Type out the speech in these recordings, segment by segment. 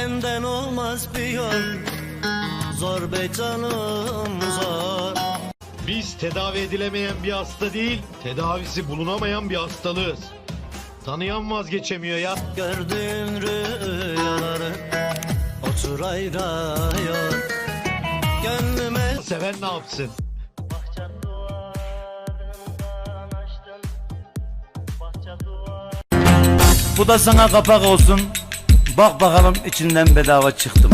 Benden olmaz bir yol Zor be canım zor Biz tedavi edilemeyen bir hasta değil, tedavisi bulunamayan bir hastalığız. Tanıyan vazgeçemiyor ya. Gördüğün rüyaları Otur ayrıyor Gönlüme Seven ne yapsın? Bu da sana kapak olsun. Bak bakalım içinden bedava çıktım.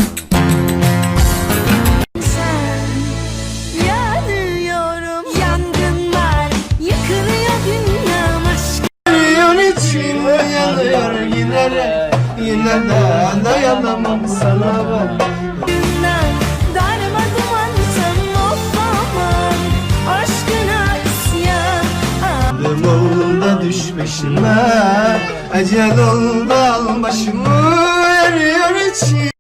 Yanıyorum yangın var Yıkılıyor dünyam aşk. Darma dumansın of aman Aşkına isyan. Yolda düşmüşüme Ecel oldu al başımı Eriyor içim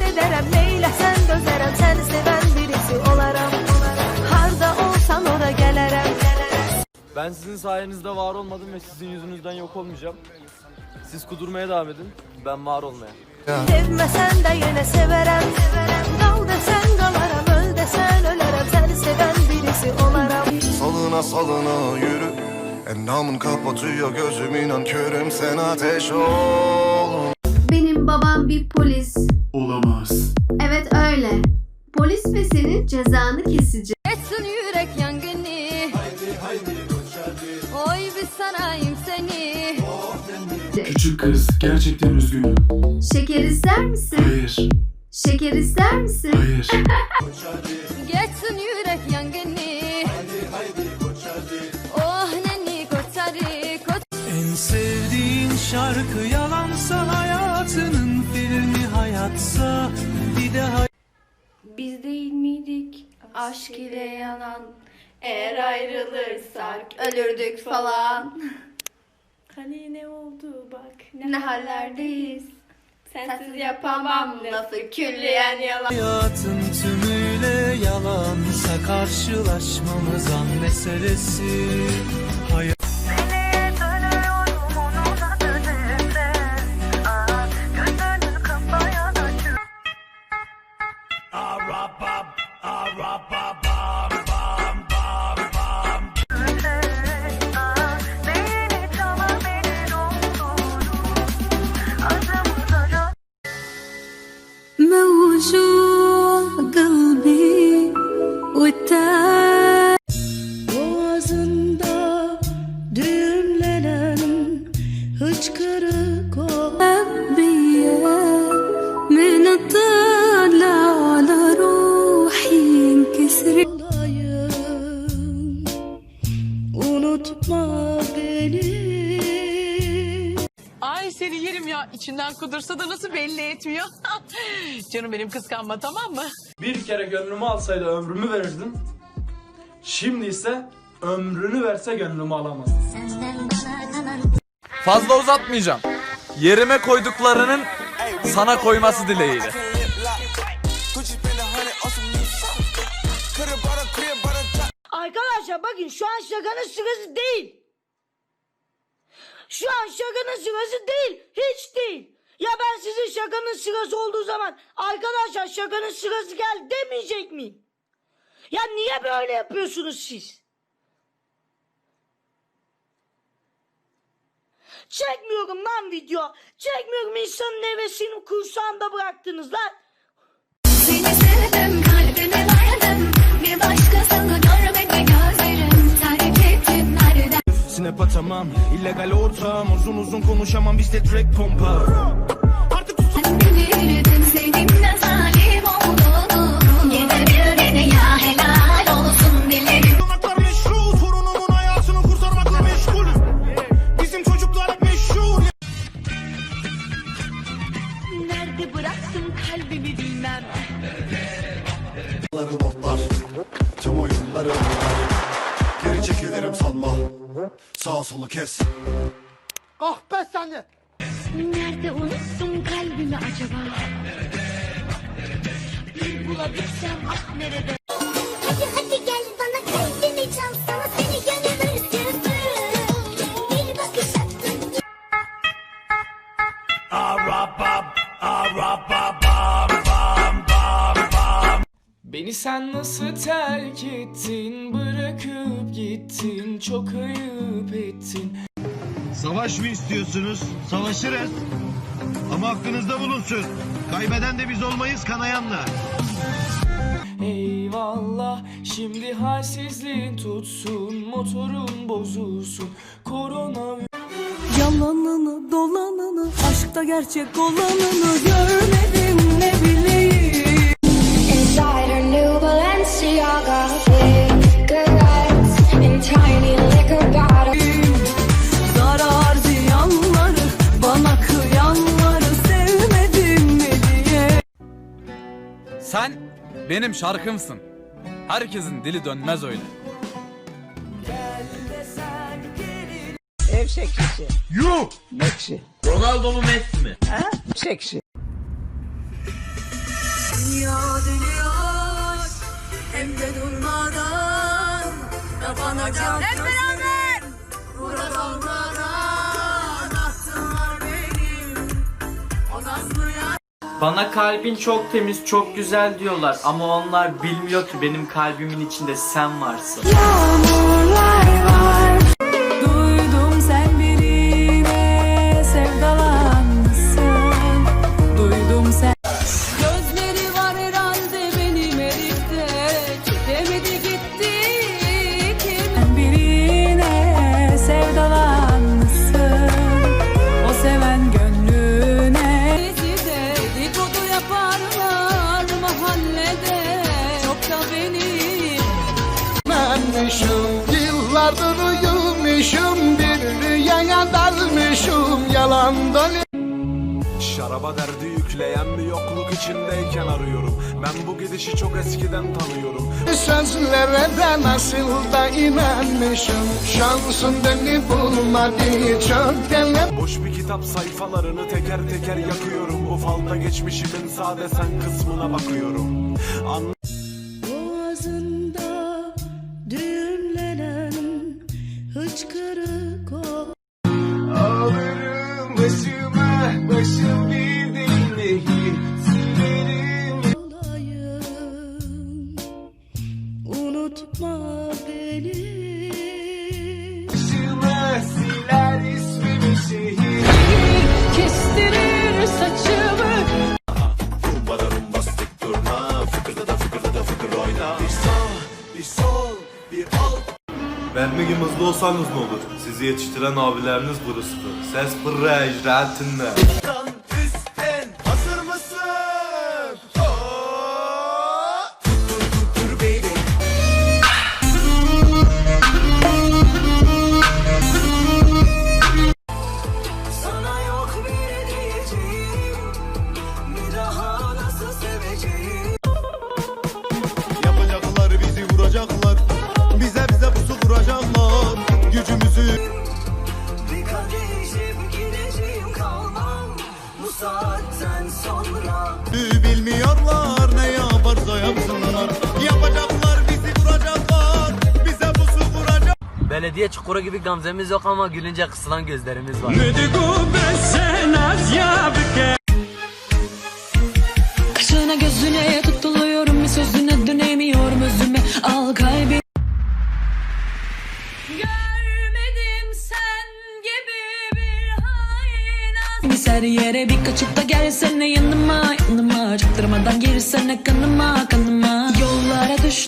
ederim neylesen dözerim Seni seven birisi olaram Harda olsan ora gelirim Ben sizin sayenizde var olmadım ve sizin yüzünüzden yok olmayacağım. Siz kudurmaya devam edin, ben var olmaya. Sevmesen de yine severem Kal desen kalarım Öl desen ölerim Seni seven birisi olaram. Salına salına yürü Endamın kapatıyor gözüm inan körüm sen ateş ol Benim babam bir polis. Olamaz Evet öyle. Polis ve senin cezanı kesecek. Geçsin yürek yangını Oy bir sanayım seni Küçük kız gerçekten üzgünüm Şeker ister misin? Hayır Şeker ister misin? hayır Geçsin yürek şarkı yalansa hayatının filmi hayatsa bir de Biz değil miydik? Aşk ile yanan. Eğer ayrılırsak ölürdük falan. Hani ne oldu? Bak ne, hallerdeyiz? Sensiz yapamam lafı külliyen yalan. Hayatın tümüyle yalansa karşılaşmamız an meselesi موجوع قلبي والتاني Boğazında düğümlenen hıçkırık seni yerim ya. İçinden kudursa da nasıl belli etmiyor. Canım benim kıskanma tamam mı? Bir kere gönlümü alsaydı ömrümü verirdim. Şimdi ise ömrünü verse gönlümü alamaz. Fazla uzatmayacağım. Yerime koyduklarının sana koyması dileğiyle. Arkadaşlar bakın şu an şakanın sırası değil. Şu an şakanın sırası değil. Hiç değil. Ya ben sizin şakanın sırası olduğu zaman arkadaşlar şakanın sırası gel demeyecek miyim? Ya niye böyle yapıyorsunuz siz? Çekmiyorum lan video. Çekmiyorum insanın hevesini kursağında bıraktınız lan. Seni sevdim kalbime dayadım Bir başkasını nereden Snap atamam illegal ortam. Uzun uzun konuşamam. Bizde track pompa. Artık Bilirdim sevdiğimden zalim Sağ solu kes. Nerede unuttun kalbimi acaba? Bir bulabilsem ah nerede? Hadi hadi gel bana kalbimi çal sana seni gönül üstüne Bir bakış attın Beni sen nasıl terk ettin bırakıp gittin çok ayıp Savaş mı istiyorsunuz? Savaşırız. Ama aklınızda bulunsun. Kaybeden de biz olmayız kanayanla. Eyvallah şimdi halsizliğin tutsun motorun bozulsun korona Yalanını dolanını aşkta gerçek olanını görmedim Sen benim şarkımsın. Herkesin dili dönmez öyle. Dünya dönüyor hem de durmadan Kapanacak Hep Bana kalbin çok temiz çok güzel diyorlar ama onlar bilmiyor ki benim kalbimin içinde sen varsın. Duydum Benmişim, yıllardır uyumuşum Bir rüyaya dalmışım yalan dolu Şaraba derdi yükleyen bir yokluk içindeyken arıyorum. Ben bu gidişi çok eskiden tanıyorum. Sözlere de nasıl da inanmışım Şansım beni bulmadı çok deli Boş bir kitap sayfalarını teker teker yakıyorum. Falda geçmişimin sade sen kısmına bakıyorum. Anla başıma, başım bir değil nehir. Silerim olayım Unutma beni başıma, siler ismimi şehir. Kestirir saçımı Verme gibi hızlı olsanız ne olur? Yetiştiren abileriniz burasıdır. Ses pırra icraatinde. Saatten sonra bilmiyorlar ne yaparsa yapsınlar. Yapacaklar bizi vuracaklar. Bize pusu kuracaklar. Belediye çukuru gibi gamzemiz yok ama gülünce kısılan gözlerimiz var. Kaşına gözüne tutuluyorum bir sözüne dönemiyorum özüme al kalbi her yere. Bir kaçıp da gelsene yanıma yanıma. Çaktırmadan girsene kanıma kanıma. Yollara düş